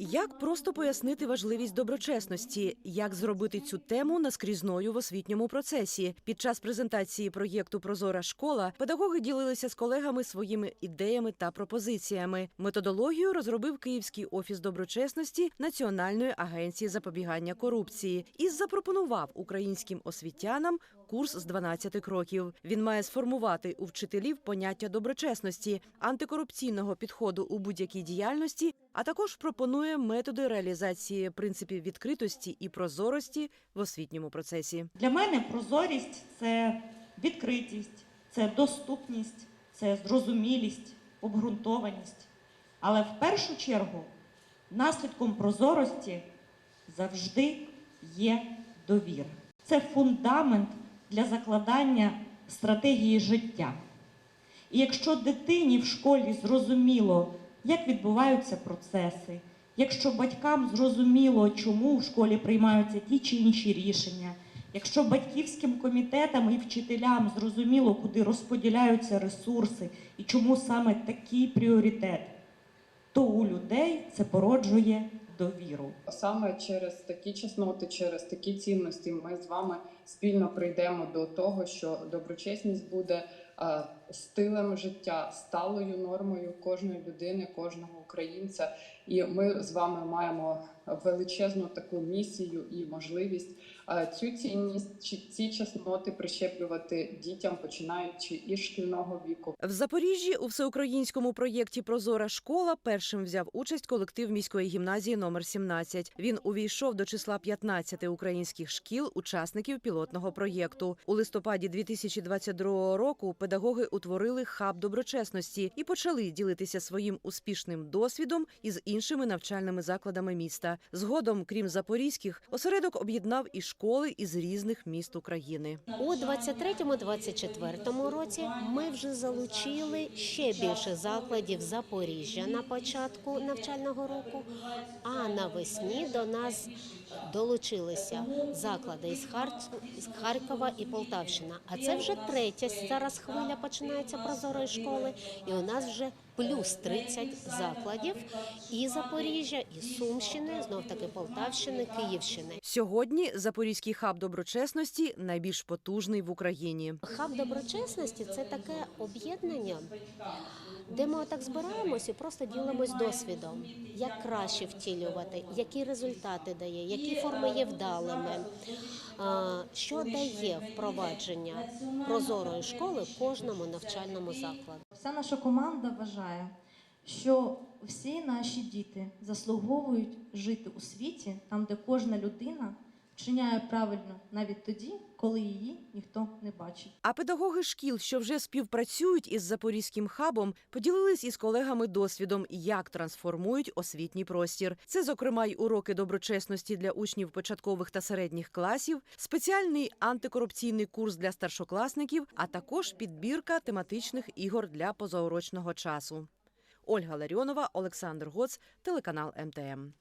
Як просто пояснити важливість доброчесності, як зробити цю тему наскрізною в освітньому процесі? Під час презентації проєкту Прозора школа педагоги ділилися з колегами своїми ідеями та пропозиціями. Методологію розробив Київський офіс доброчесності Національної агенції запобігання корупції і запропонував українським освітянам курс з 12 кроків. Він має сформувати у вчителів поняття доброчесності, антикорупційного підходу у будь-якій діяльності, а також пропонує методи реалізації принципів відкритості і прозорості в освітньому процесі. Для мене прозорість це відкритість, це доступність, це зрозумілість, обґрунтованість. Але в першу чергу наслідком прозорості завжди є довіра. Це фундамент для закладання стратегії життя. І якщо дитині в школі зрозуміло, як відбуваються процеси, якщо батькам зрозуміло, чому в школі приймаються ті чи інші рішення, якщо батьківським комітетам і вчителям зрозуміло, куди розподіляються ресурси і чому саме такий пріоритет, то у людей це породжує довіру. Саме через такі чесноти, через такі цінності, ми з вами спільно прийдемо до того, що доброчесність буде стилем життя, сталою нормою кожної людини, кожного українця. І ми з вами маємо величезну таку місію і можливість е, цю цінність, чи ці чесноти прищеплювати дітям, починаючи із шкільного віку. В Запоріжжі у всеукраїнському проєкті Прозора школа першим взяв участь колектив міської гімназії номер 17. Він увійшов до числа 15 українських шкіл, учасників пілотного проєкту. У листопаді 2022 року педагоги утворили хаб доброчесності і почали ділитися своїм успішним досвідом із іншими навчальними закладами міста. Згодом, крім запорізьких, осередок об'єднав і школи із різних міст України. У 23-24 році ми вже залучили ще більше закладів Запоріжжя на початку навчального року. А навесні до нас долучилися заклади із Хар- Харкова і Полтавщина. А це вже третя зараз хвиля починається прозорої школи, і у нас вже плюс 30 закладів і Запоріжжя, і Сумщини, знов таки Полтавщини, Київщини. Сьогодні Запорізький хаб доброчесності найбільш потужний в Україні. Хаб доброчесності це таке об'єднання, де ми так збираємось і просто ділимось досвідом, як краще втілювати, які результати дає, які форми є вдалими, що дає впровадження прозорої школи кожному навчальному закладу. Вся наша команда вважає, що всі наші діти заслуговують жити у світі, там, де кожна людина вчиняє правильно навіть тоді, коли її ніхто не бачить. А педагоги шкіл, що вже співпрацюють із запорізьким хабом, поділились із колегами досвідом, як трансформують освітній простір. Це, зокрема, й уроки доброчесності для учнів початкових та середніх класів, спеціальний антикорупційний курс для старшокласників, а також підбірка тематичних ігор для позаурочного часу. Ольга Ларіонова, Олександр Гоц, телеканал МТМ.